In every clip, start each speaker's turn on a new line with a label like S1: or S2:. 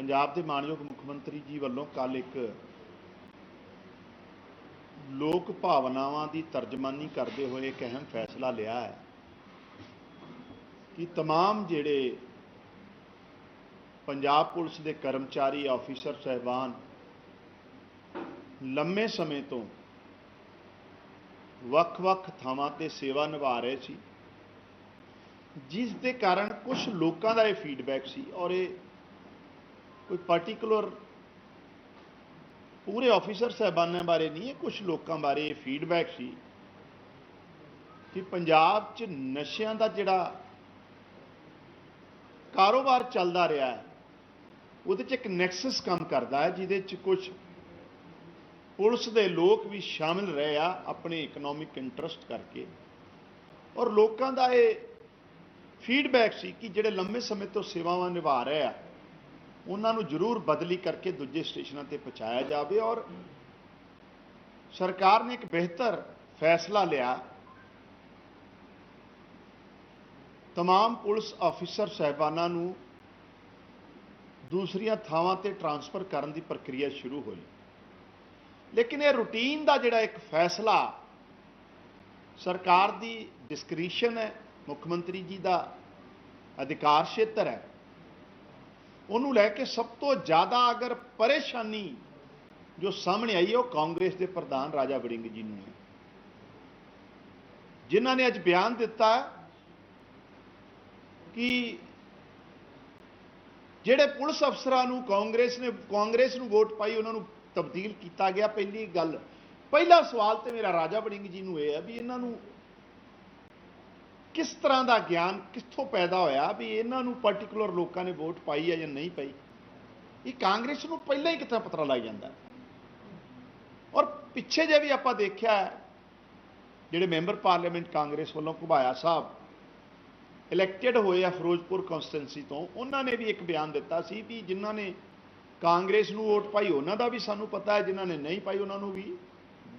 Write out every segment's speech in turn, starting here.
S1: ਪੰਜਾਬ ਦੇ ਮਾਨਯੋਗ ਮੁੱਖ ਮੰਤਰੀ ਜੀ ਵੱਲੋਂ ਕੱਲ ਇੱਕ ਲੋਕ ਭਾਵਨਾਵਾਂ ਦੀ ਤਰਜਮਾਨੀ ਕਰਦੇ ਹੋਏ ਇੱਕ ਅਹਿਮ ਫੈਸਲਾ ਲਿਆ ਹੈ ਕਿ तमाम ਜਿਹੜੇ ਪੰਜਾਬ ਪੁਲਿਸ ਦੇ ਕਰਮਚਾਰੀ ਆਫੀਸਰ ਸਹਿਬਾਨ ਲੰਮੇ ਸਮੇਂ ਤੋਂ ਵੱਖ-ਵੱਖ ਥਾਵਾਂ ਤੇ ਸੇਵਾ ਨਿਭਾ ਰਹੇ ਸੀ ਜਿਸ ਦੇ ਕਾਰਨ ਕੁਝ ਲੋਕਾਂ ਦਾ ਇਹ ਫੀਡਬੈਕ ਸੀ ਔਰ ਇਹ ਕੋਈ ਪਾਰਟਿਕੂਲਰ ਪੂਰੇ ਆਫੀਸਰ ਸਹਿਬਾਨਾਂ ਬਾਰੇ ਨਹੀਂ ਹੈ ਕੁਝ ਲੋਕਾਂ ਬਾਰੇ ਇਹ ਫੀਡਬੈਕ ਸੀ ਕਿ ਪੰਜਾਬ 'ਚ ਨਸ਼ਿਆਂ ਦਾ ਜਿਹੜਾ ਕਾਰੋਬਾਰ ਚੱਲਦਾ ਰਿਹਾ ਹੈ, ਉਹਦੇ 'ਚ ਇੱਕ ਨੈਕਸਸ ਕੰਮ ਕਰਦਾ ਹੈ, ਜਿਹਦੇ 'ਚ ਕੁਝ ਪੁਲਿਸ ਦੇ ਲੋਕ ਵੀ ਸ਼ਾਮਿਲ ਰਹੇ ਆ ਆਪਣੇ ਇਕਨੋਮਿਕ ਇੰਟਰਸਟ ਕਰਕੇ। ਔਰ ਲੋਕਾਂ ਦਾ ਇਹ ਫੀਡਬੈਕ ਸੀ ਕਿ ਜਿਹੜੇ ਲੰਮੇ ਸਮੇਂ ਤੋਂ ਸੇਵਾਵਾਂ ਨਿਭਾ ਰਹੇ ਆ ਉਹਨਾਂ ਨੂੰ ਜ਼ਰੂਰ ਬਦਲੀ ਕਰਕੇ ਦੂਜੇ ਸਟੇਸ਼ਨਾਂ ਤੇ ਪਹੁੰਚਾਇਆ ਜਾਵੇ ਔਰ ਸਰਕਾਰ ਨੇ ਇੱਕ ਬਿਹਤਰ ਫੈਸਲਾ ਲਿਆ तमाम ਪੁਲਿਸ ਅਫੀਸਰ ਸਹਿਬਾਨਾਂ ਨੂੰ ਦੂਸਰੀਆਂ ਥਾਵਾਂ ਤੇ ਟਰਾਂਸਫਰ ਕਰਨ ਦੀ ਪ੍ਰਕਿਰਿਆ ਸ਼ੁਰੂ ਹੋਈ ਲੇਕਿਨ ਇਹ ਰੂਟੀਨ ਦਾ ਜਿਹੜਾ ਇੱਕ ਫੈਸਲਾ ਸਰਕਾਰ ਦੀ ਡਿਸਕ੍ਰਿਸ਼ਨ ਹੈ ਮੁੱਖ ਮੰਤਰੀ ਜੀ ਦਾ ਅਧਿਕਾਰ ਖੇਤਰ ਹੈ ਉਹਨੂੰ ਲੈ ਕੇ ਸਭ ਤੋਂ ਜ਼ਿਆਦਾ ਅਗਰ ਪਰੇਸ਼ਾਨੀ ਜੋ ਸਾਹਮਣੇ ਆਈ ਉਹ ਕਾਂਗਰਸ ਦੇ ਪ੍ਰਧਾਨ ਰਾਜਾ ਵੜਿੰਗ ਜੀ ਨੂੰ ਹੈ। ਜਿਨ੍ਹਾਂ ਨੇ ਅੱਜ ਬਿਆਨ ਦਿੱਤਾ ਕਿ ਜਿਹੜੇ ਪੁਲਿਸ ਅਫਸਰਾਂ ਨੂੰ ਕਾਂਗਰਸ ਨੇ, ਕਾਂਗਰਸ ਨੂੰ ਵੋਟ ਪਾਈ, ਉਹਨਾਂ ਨੂੰ ਤਬਦੀਲ ਕੀਤਾ ਗਿਆ। ਪਹਿਲੀ ਗੱਲ, ਪਹਿਲਾ ਸਵਾਲ ਤੇ ਮੇਰਾ ਰਾਜਾ ਵੜਿੰਗ ਜੀ ਨੂੰ ਇਹ ਹੈ ਵੀ ਇਹਨਾਂ ਨੂੰ ਕਿਸ ਤਰ੍ਹਾਂ ਦਾ ਗਿਆਨ ਕਿੱਥੋਂ ਪੈਦਾ ਹੋਇਆ ਵੀ ਇਹਨਾਂ ਨੂੰ ਪਾਰਟਿਕੂਲਰ ਲੋਕਾਂ ਨੇ ਵੋਟ ਪਾਈ ਹੈ ਜਾਂ ਨਹੀਂ ਪਾਈ? ਇਹ ਕਾਂਗਰਸ ਨੂੰ ਪਹਿਲਾਂ ਹੀ ਕਿੱਥੇ ਪਤਾ ਲੱਗ ਜਾਂਦਾ ਔਰ ਪਿੱਛੇ ਜੇ ਵੀ ਆਪਾਂ ਦੇਖਿਆ ਜਿਹੜੇ ਮੈਂਬਰ ਪਾਰਲੀਮੈਂਟ ਕਾਂਗਰਸ ਵੱਲੋਂ ਘੁਬਾਇਆ ਸਾਹਿਬ ਇਲੈਕਟਿਡ ਹੋਏ ਆ ਫਿਰੋਜ਼ਪੁਰ ਕਨਸਟੀਟੈਂਸੀ ਤੋਂ, ਉਹਨਾਂ ਨੇ ਵੀ ਇੱਕ ਬਿਆਨ ਦਿੱਤਾ ਸੀ ਵੀ ਜਿਨ੍ਹਾਂ ਨੇ ਕਾਂਗਰਸ ਨੂੰ ਵੋਟ ਪਾਈ, ਉਹਨਾਂ ਦਾ ਵੀ ਸਾਨੂੰ ਪਤਾ ਹੈ, ਜਿਨ੍ਹਾਂ ਨੇ ਨਹੀਂ ਪਾਈ, ਉਹਨਾਂ ਨੂੰ ਵੀ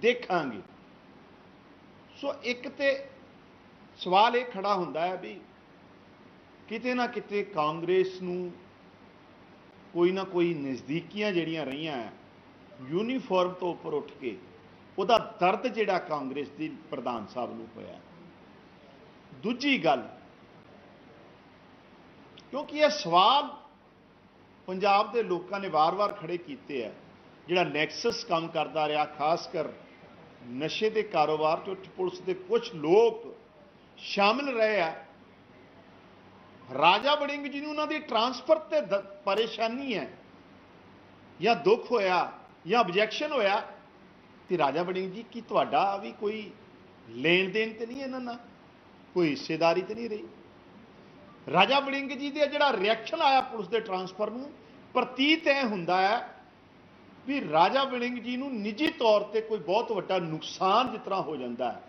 S1: ਦੇਖਾਂਗੇ। ਸੋ ਇੱਕ ਤੇ ਸਵਾਲ ਇਹ ਖੜਾ ਹੁੰਦਾ ਹੈ ਵੀ ਕਿਤੇ ਨਾ ਕਿਤੇ ਕਾਂਗਰਸ ਨੂੰ ਕੋਈ ਨਾ ਕੋਈ ਨਜ਼ਦੀਕੀਆਂ ਜਿਹੜੀਆਂ ਰਹੀਆਂ ਹੈ, ਯੂਨੀਫਾਰਮ ਤੋਂ ਉੱਪਰ ਉੱਠ ਕੇ ਉਹਦਾ ਦਰਦ ਜਿਹੜਾ ਕਾਂਗਰਸ ਦੀ ਪ੍ਰਧਾਨ ਸਾਹਿਬ ਨੂੰ ਹੋਇਆ ਦੂਜੀ ਗੱਲ ਕਿਉਂਕਿ ਇਹ ਸਵਾਲ ਪੰਜਾਬ ਦੇ ਲੋਕਾਂ ਨੇ ਵਾਰ-ਵਾਰ ਖੜੇ ਕੀਤੇ ਆ ਜਿਹੜਾ ਨੈਕਸਸ ਕੰਮ ਕਰਦਾ ਰਿਹਾ ਖਾਸ ਕਰ ਨਸ਼ੇ ਦੇ ਕਾਰੋਬਾਰ 'ਚ ਉੱਚ ਪੁਲਿਸ ਦੇ ਕੁਝ ਲੋਕ ਸ਼ਾਮਿਲ ਰਹੇ ਆ। ਰਾਜਾ ਵੜਿੰਗ ਜੀ ਨੂੰ ਉਹਨਾਂ ਦੀ ਟਰਾਂਸਫਰ ਤੇ ਦ- ਪਰੇਸ਼ਾਨੀ ਹੈ। ਜਾਂ ਦੁੱਖ ਹੋਇਆ, ਜਾਂ ਆਬਜੈਕਸ਼ਨ ਹੋਇਆ, ਤੇ ਰਾਜਾ ਵੜਿੰਗ ਜੀ, ਕੀ ਤੁਹਾਡਾ ਵੀ ਕੋਈ ਲੈਣ ਦੇਣ ਤੇ ਨਹੀਂ ਇਹਨਾਂ ਨਾਲ? ਕੋਈ ਹਿੱਸੇਦਾਰੀ ਤੇ ਨਹੀਂ ਰਹੀ? ਰਾਜਾ ਵੜਿੰਗ ਜੀ ਦੇ ਜਿਹੜਾ ਰਿਐਕਸ਼ਨ ਆਇਆ ਪੁਲਿਸ ਦੇ ਟਰਾਂਸਫਰ ਨੂੰ, ਪ੍ਰਤੀਤ ਇਹ ਹੁੰਦਾ ਹੈ ਵੀ ਰਾਜਾ ਵੜਿੰਗ ਜੀ ਨੂੰ ਨਿੱਜੀ ਤੌਰ ਤੇ ਕੋਈ ਬਹੁਤ ਵੱਡਾ ਨੁਕਸਾਨ ਜਿਸ ਤਰ੍ਹਾਂ ਹੋ ਜਾਂਦਾ ਹੈ।